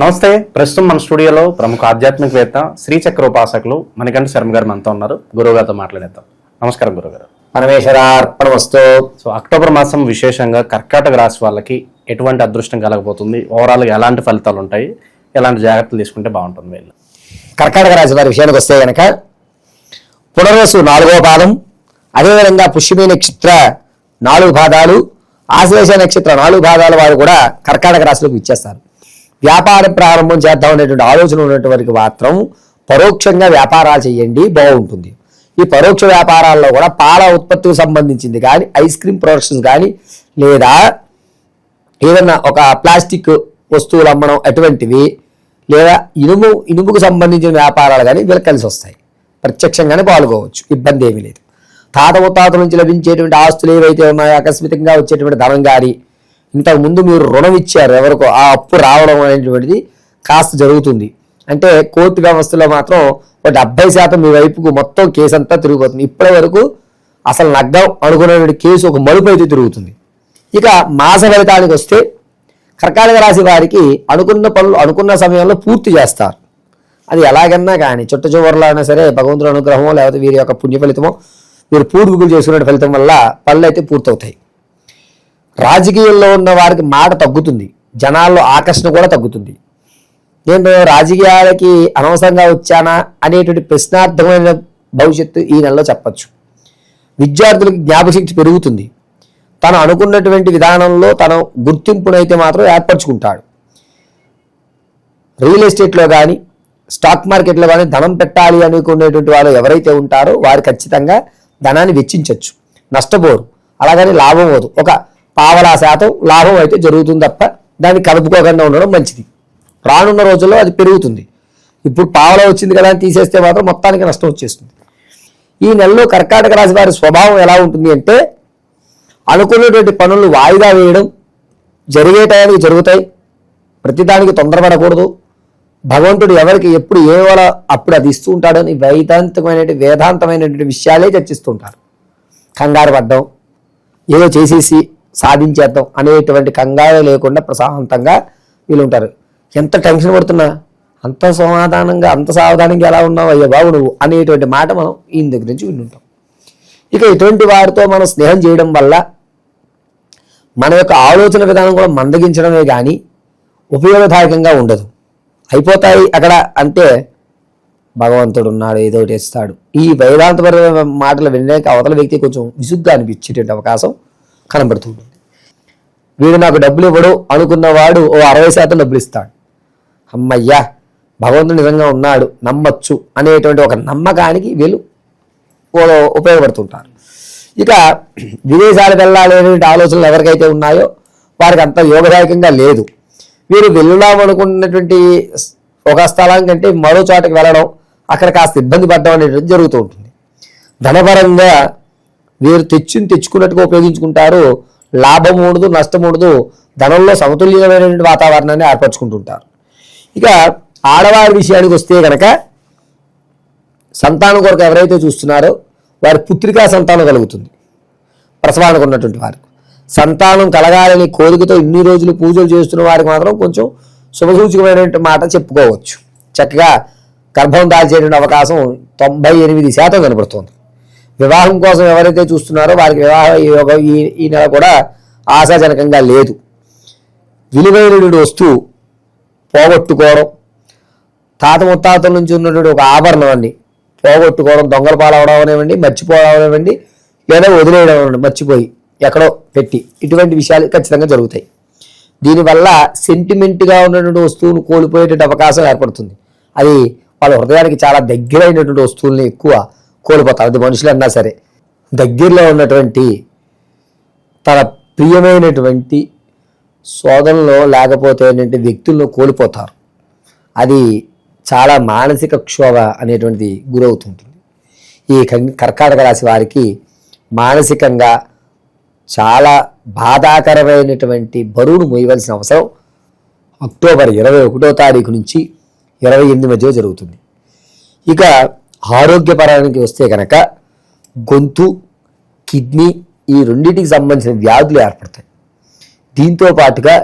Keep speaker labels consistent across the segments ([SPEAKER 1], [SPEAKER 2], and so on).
[SPEAKER 1] నమస్తే. ప్రస్తుతం మన స్టూడియోలో ప్రముఖ ఆధ్యాత్మికవేత్త శ్రీచక్ర ఉపాసకులు మణికంఠ శర్మ గారు మనతో ఉన్నారు. గురువు గారితో మాట్లాడేద్దాం. నమస్కారం గురుగారు
[SPEAKER 2] పరమేశ్వరార్పణమస్తు.
[SPEAKER 1] సో అక్టోబర్ మాసం విశేషంగా కర్కాటక రాశి వాళ్ళకి ఎటువంటి అదృష్టం కలగబోతుంది? ఓవరాల్గా ఎలాంటి ఫలితాలు ఉంటాయి? ఎలాంటి జాగ్రత్తలు తీసుకుంటే బాగుంటుంది వీళ్ళు?
[SPEAKER 2] కర్కాటక రాశి వారి విషయానికి వస్తే గనక పునర్వసు నాలుగో పాదం అదేవిధంగా పుష్యమి నక్షత్ర నాలుగు పాదాలు ఆశ్లేష నక్షత్ర నాలుగు పాదాల వారు కూడా కర్కాటక రాశిలోకి ఇచ్చేస్తారు వ్యాపారం ప్రారంభం చేద్దాం అనేటువంటి ఆలోచన ఉన్నటువంటి మాత్రం పరోక్షంగా వ్యాపారాలు చేయండి బాగుంటుంది. ఈ పరోక్ష వ్యాపారాల్లో కూడా పాల ఉత్పత్తికి సంబంధించింది కానీ ఐస్ క్రీమ్ ప్రొడక్షన్స్ కానీ లేదా ఏదన్నా ఒక ప్లాస్టిక్ వస్తువులు అమ్మడం అటువంటివి లేదా ఇనుము ఇనుముకు సంబంధించిన వ్యాపారాలు కానీ వీళ్ళకి కలిసి వస్తాయి. ప్రత్యక్షంగానే పాల్గొవచ్చు ఇబ్బంది ఏమీ లేదు. తాత ముత్తాత నుంచి లభించేటువంటి ఆస్తులు ఏవైతే ఉన్నాయో ఆకస్మికంగా వచ్చేటువంటి ధనం కానీ ఇంతకు ముందు మీరు రుణం ఇచ్చారు ఎవరికో ఆ అప్పు రావడం అనేటువంటిది కాస్త జరుగుతుంది. అంటే కోర్టు వ్యవస్థలో మాత్రం ఒక డెబ్బై శాతం మీ వైపుకు మొత్తం కేసు అంతా తిరిగిపోతుంది. ఇప్పటి వరకు అసలు నగ్గం అనుకునేటువంటి కేసు ఒక మలుపు అయితే తిరుగుతుంది. ఇక మాస ఫలితానికి వస్తే కర్కాటక రాశి వారికి అనుకున్న పనులు అనుకున్న సమయంలో పూర్తి చేస్తారు. అది ఎలాగన్నా కానీ చుట్ట చివరిలో అయినా సరే భగవంతుడు అనుగ్రహమో లేకపోతే వీరి యొక్క పుణ్య ఫలితమో వీరు పూర్వీకులు చేసుకునే ఫలితం వల్ల పనులు అయితే పూర్తవుతాయి. రాజకీయాల్లో ఉన్న వారికి మాట తగ్గుతుంది. జనాల్లో ఆకర్షణ కూడా తగ్గుతుంది. నేను రాజకీయాలకి అనవసరంగా వచ్చానా అనేటువంటి ప్రశ్నార్థమైన భవిష్యత్తు ఈ నెలలో చెప్పచ్చు. విద్యార్థులకు జ్ఞాపశక్తి పెరుగుతుంది. తను అనుకున్నటువంటి విధానంలో తన గుర్తింపునైతే మాత్రం ఏర్పరచుకుంటాడు. రియల్ ఎస్టేట్లో కానీ స్టాక్ మార్కెట్లో కానీ ధనం పెట్టాలి అనుకునేటువంటి వాళ్ళు ఎవరైతే ఉంటారో వారు ఖచ్చితంగా ధనాన్ని వెచ్చించవచ్చు నష్టపోరు. అలాగని లాభం అవదు ఒక పావలా శాతం లాభం అయితే జరుగుతుంది తప్ప దాన్ని కలుపుకోకుండా ఉండడం మంచిది. రానున్న రోజుల్లో అది పెరుగుతుంది. ఇప్పుడు పావలా వచ్చింది కదా అని తీసేస్తే మాత్రం మొత్తానికి నష్టం వచ్చేస్తుంది. ఈ నెలలో కర్కాటక రాశి వారి స్వభావం ఎలా ఉంటుంది అంటే అనుకున్నటువంటి పనులు వాయిదా వేయడం జరిగే టయానికి జరుగుతాయి. ప్రతిదానికి తొందరపడకూడదు. భగవంతుడు ఎవరికి ఎప్పుడు ఏ అప్పుడు అది ఇస్తూ ఉంటాడని వైదాంతమైనటువంటి వేదాంతమైనటువంటి విషయాలే చర్చిస్తూ ఉంటారు. కంగారు పడ్డం ఏదో చేసేసి సాధించేద్దాం అనేటువంటి కంగారు లేకుండా ప్రశాంతంగా వీళ్ళు ఉంటారు ఎంత టెన్షన్ పడుతున్నా? అంత సమాధానంగా అంత సావధానంగా ఎలా ఉన్నావు? అయ్యా బాబు నువ్వు అనేటువంటి మాట మనం ఈయన దగ్గర నుంచి వింటుంటాం ఇక ఇటువంటి వారితో మనం స్నేహం చేయడం వల్ల మన యొక్క ఆలోచన విధానం కూడా మందగించడమే కానీ ఉపయోగదాయకంగా ఉండదు. అయిపోతాయి అక్కడ అంటే భగవంతుడు ఉన్నాడు ఏదో ఒకటి ఇస్తాడు. ఈ వేదాంతపరమైన మాటలు వినడానికి అవతల వ్యక్తి కొంచెం విసుగ్గా అనిపించేటువంటి అవకాశం కనబడుతుంటుంది వీడు నాకు డబ్బులు ఇవ్వడు అనుకున్నవాడు ఓ అరవై శాతం డబ్బులు ఇస్తాడు. అమ్మయ్యా భగవంతుడు నిజంగా ఉన్నాడు నమ్మచ్చు అనేటువంటి ఒక నమ్మకానికి వీళ్ళు ఉపయోగపడుతుంటారు. ఇక విదేశాలకు వెళ్ళాలి అనేటువంటి ఆలోచనలు ఎవరికైతే ఉన్నాయో వారికి అంత యోగదాయకంగా లేదు. వీరు వెళ్దాం అనుకున్నటువంటి ఒక స్థలం కంటే మరో చోటకి వెళ్ళడం అక్కడ కాస్త ఇబ్బంది పడడం అనేటువంటి జరుగుతూ ఉంటుంది. ధనపరంగా వీరు తెచ్చుని తెచ్చుకున్నట్టుగా ఉపయోగించుకుంటారు. లాభం ఉండదు నష్టం ఉండదు. ధనంలో సమతుల్యమైనటువంటి వాతావరణాన్ని ఏర్పరచుకుంటుంటారు. ఇక ఆడవారి విషయానికి వస్తే కనుక సంతానం కొరకు ఎవరైతే చూస్తున్నారో వారి పుత్రికా సంతానం కలుగుతుంది. ప్రసవానికి ఉన్నటువంటి వారికి. సంతానం కలగాలని కోరికతో ఇన్ని రోజులు పూజలు చేస్తున్న వారికి మాత్రం కొంచెం శుభసూచకమైనటువంటి మాట చెప్పుకోవచ్చు. చక్కగా గర్భం దాల్చేటువంటి అవకాశం తొంభై ఎనిమిది శాతం కనబడుతుంది వివాహం కోసం ఎవరైతే చూస్తున్నారో వారికి వివాహ యోగం ఈ ఈ నెల కూడా ఆశాజనకంగా లేదు. విలువైనటువంటి వస్తువు పోగొట్టుకోవడం తాత ముత్తాతల నుంచి ఉన్నటువంటి ఒక ఆభరణాన్ని పోగొట్టుకోవడం దొంగల పాలవడం అనేవండి మర్చిపోవడం అనేవండి లేదా వదిలేయడం అనేవండి మర్చిపోయి ఎక్కడో పెట్టి ఇటువంటి విషయాలు ఖచ్చితంగా జరుగుతాయి. దీనివల్ల సెంటిమెంట్గా ఉన్నటువంటి వస్తువును కోల్పోయేటువంటి అవకాశం ఏర్పడుతుంది. అది వాళ్ళ హృదయానికి చాలా దగ్గరైనటువంటి వస్తువుల్ని ఎక్కువ కోల్పోతారు. అది మనుషులు అన్నా సరే. దగ్గరలో ఉన్నటువంటి తన ప్రియమైనటువంటి శోధనలో లేకపోతే ఏంటంటే వ్యక్తులను కోల్పోతారు. అది చాలా మానసిక క్షోభ అనేటువంటిది గురవుతుంటుంది. ఈ కర్కాటక రాశి వారికి మానసికంగా చాలా బాధాకరమైనటువంటి బరువును మోయవలసిన అవసరం అక్టోబర్ ఇరవై ఒకటో తారీఖు నుంచి ఇరవై ఎనిమిది మధ్య జరుగుతుంది. ఇక ఆరోగ్యపరానికి వస్తే కనుక గొంతు కిడ్నీ ఈ రెండింటికి సంబంధించిన వ్యాధులు ఏర్పడతాయి. దీంతో పాటుగా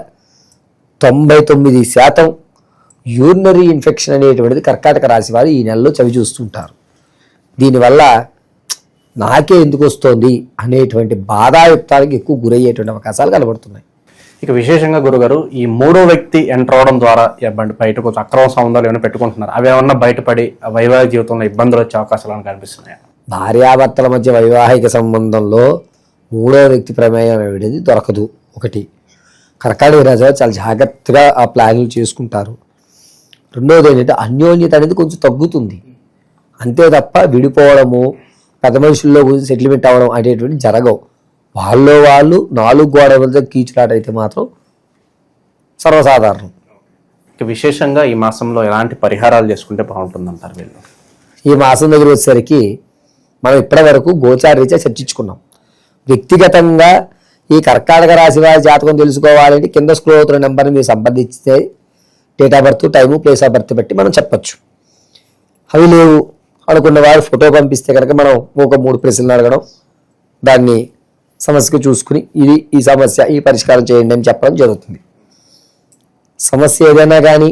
[SPEAKER 2] తొంభై తొమ్మిది శాతం యూరినరీ ఇన్ఫెక్షన్ అనేటువంటిది కర్కాటక రాశి వారు ఈ నెలలో చవి చూస్తుంటారు దీనివల్ల నాకే ఎందుకు వస్తోంది అనేటువంటి బాధాయుక్తానికి ఎక్కువ గురయ్యేటువంటి అవకాశాలు కనబడుతున్నాయి.
[SPEAKER 1] ఇక విశేషంగా గురుగారు ఈ మూడో వ్యక్తి ఎంటర్ అవడం ద్వారా బండి బయటకు అక్రమ సంబంధాలు ఏమైనా పెట్టుకుంటున్నారు? అవి ఏమన్నా బయటపడి వైవాహిక జీవితంలో ఇబ్బందులు వచ్చే అవకాశాలు కనిపిస్తున్నాయి?
[SPEAKER 2] భార్యాభర్తల మధ్య వైవాహిక సంబంధంలో మూడో వ్యక్తి ప్రమేయం అనేది దొరకదు. ఒకటి కర్కాటక రాజ చాలా జాగ్రత్తగా ఆ ప్లాన్లు చేసుకుంటారు. రెండోది ఏంటంటే అన్యోన్యత అనేది కొంచెం తగ్గుతుంది. అంతే తప్ప విడిపోవడము పెద్ద మనుషుల్లో గురించి సెటిల్మెంట్ అవ్వడం అనేటువంటి జరగవు. వాళ్ళు వాళ్ళు నాలుగు గోడలతో కీచులాట అయితే మాత్రం సర్వసాధారణం.
[SPEAKER 1] ఇక విశేషంగా ఈ మాసంలో ఎలాంటి పరిహారాలు చేసుకుంటే బాగుంటుంది అంటారు వీళ్ళు?
[SPEAKER 2] ఈ మాసం దగ్గర వచ్చేసరికి మనం ఇప్పటి వరకు గోచారీత్యా చర్చించుకున్నాం. వ్యక్తిగతంగా ఈ కర్కాటక రాశి వారి జాతకం తెలుసుకోవాలంటే కింద స్క్రోల్ అవుతున్న నెంబర్ని మీరు సంబంధించితే date of birth time place of birth బట్టి మనం చెప్పొచ్చు. అవి లేవు అనుకున్న వారు ఫోటో పంపిస్తే కనుక మనం ఒక మూడు ప్రశ్నలు అడగడం దాన్ని సమస్యకు చూసుకుని ఇది ఈ సమస్య ఈ పరిష్కారం చేయండి అని చెప్పడం జరుగుతుంది. సమస్య ఏదైనా కానీ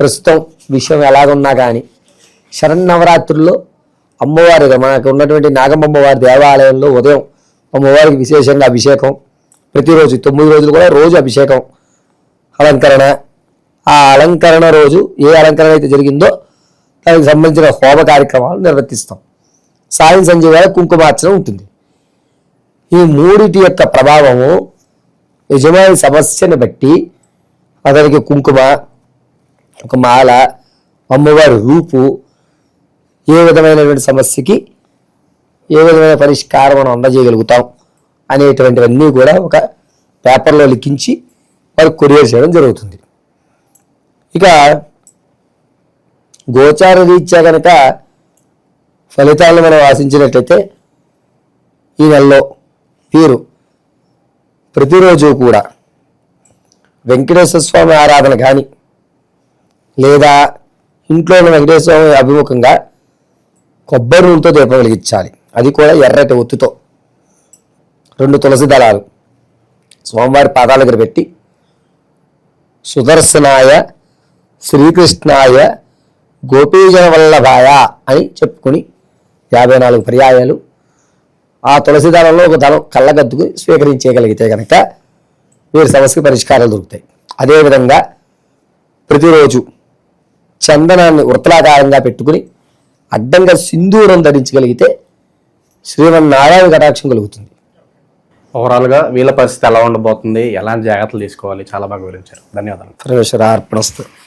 [SPEAKER 2] ప్రస్తుతం విషయం ఎలాగున్నా కానీ శరన్నవరాత్రుల్లో అమ్మవారి మనకు ఉన్నటువంటి నాగమ్మ వారి దేవాలయంలో ఉదయం అమ్మవారికి విశేషంగా అభిషేకం ప్రతిరోజు తొమ్మిది రోజులు కూడా రోజు అభిషేకం అలంకరణ. ఆ అలంకరణ రోజు ఏ అలంకరణ అయితే జరిగిందో దానికి సంబంధించిన హోమ కార్యక్రమాలు నిర్వర్తిస్తాం. సాయం సంజయ్ వేళ కుంకుమార్చన ఉంటుంది. ఈ మూడిటి యొక్క ప్రభావము యజమాని సమస్యను బట్టి అతనికి కుంకుమ ఒక మాల అమ్మవారి రూపు ఏ విధమైనటువంటి సమస్యకి ఏ విధమైన పరిష్కారం మనం అందజేయగలుగుతాం అనేటువంటివన్నీ కూడా ఒక పేపర్లో లిఖించి వారు కొరియర్ చేయడం జరుగుతుంది. ఇక గోచార రీత్యా కనుక ఫలితాలను మనం ఆశించినట్లయితే ఈ నెలలో తీరు. ప్రతిరోజు కూడా వెంకటేశ్వర స్వామి ఆరాధన కానీ లేదా ఇంట్లో ఉన్న వెంకటేశ్వర స్వామి అభిముఖంగా కొబ్బరి నూనెతో దీపం వెలిగించాలి అది కూడా ఎర్రటి ఒత్తుతో. రెండు తులసి దళాలు. స్వామివారి పాదాల దగ్గర పెట్టి సుదర్శనాయ శ్రీకృష్ణాయ గోపీజన వల్లభాయ అని చెప్పుకుని యాభై నాలుగు పర్యాయాలు ఆ తులసి దళంలో ఒక దళం కళ్ళగద్దుకు స్వీకరించగలిగితే కనుక వీరి సమస్యకి పరిష్కారాలు దొరుకుతాయి. అదేవిధంగా ప్రతిరోజు చందనాన్ని వృత్తలాకారంగా పెట్టుకుని అడ్డంగా సింధూరం ధరించగలిగితే శ్రీమన్నారాయణ కటాక్షం కలుగుతుంది.
[SPEAKER 1] ఓవరాల్గా వీళ్ళ పరిస్థితి ఎలా ఉండబోతుంది? ఎలాంటి జాగ్రత్తలు తీసుకోవాలి? చాలా బాగా వివరించారు. ధన్యవాదాలు.
[SPEAKER 2] పరమేశ్వర అర్పణస్తు.